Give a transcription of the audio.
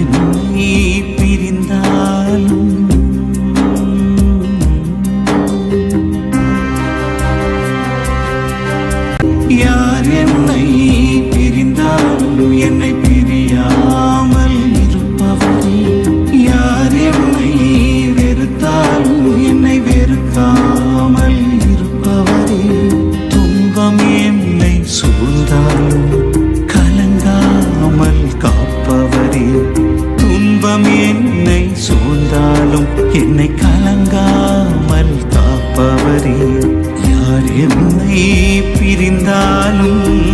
என்னை பிரிந்தாலும் யார் என்னை பிரிந்தாலும் என்னை பிரியாமல் இருப்பவரே. யார் என்னை வெறுத்தாலும் என்னை வெறுக்காமல் இருப்பவரே. துன்பம் என்னை சூழ்ந்தாலும் கலங்காமல் காப்பவரே. என்னை கலங்காமல் காப்பவரே யார் என்னை பிரிந்தாலும்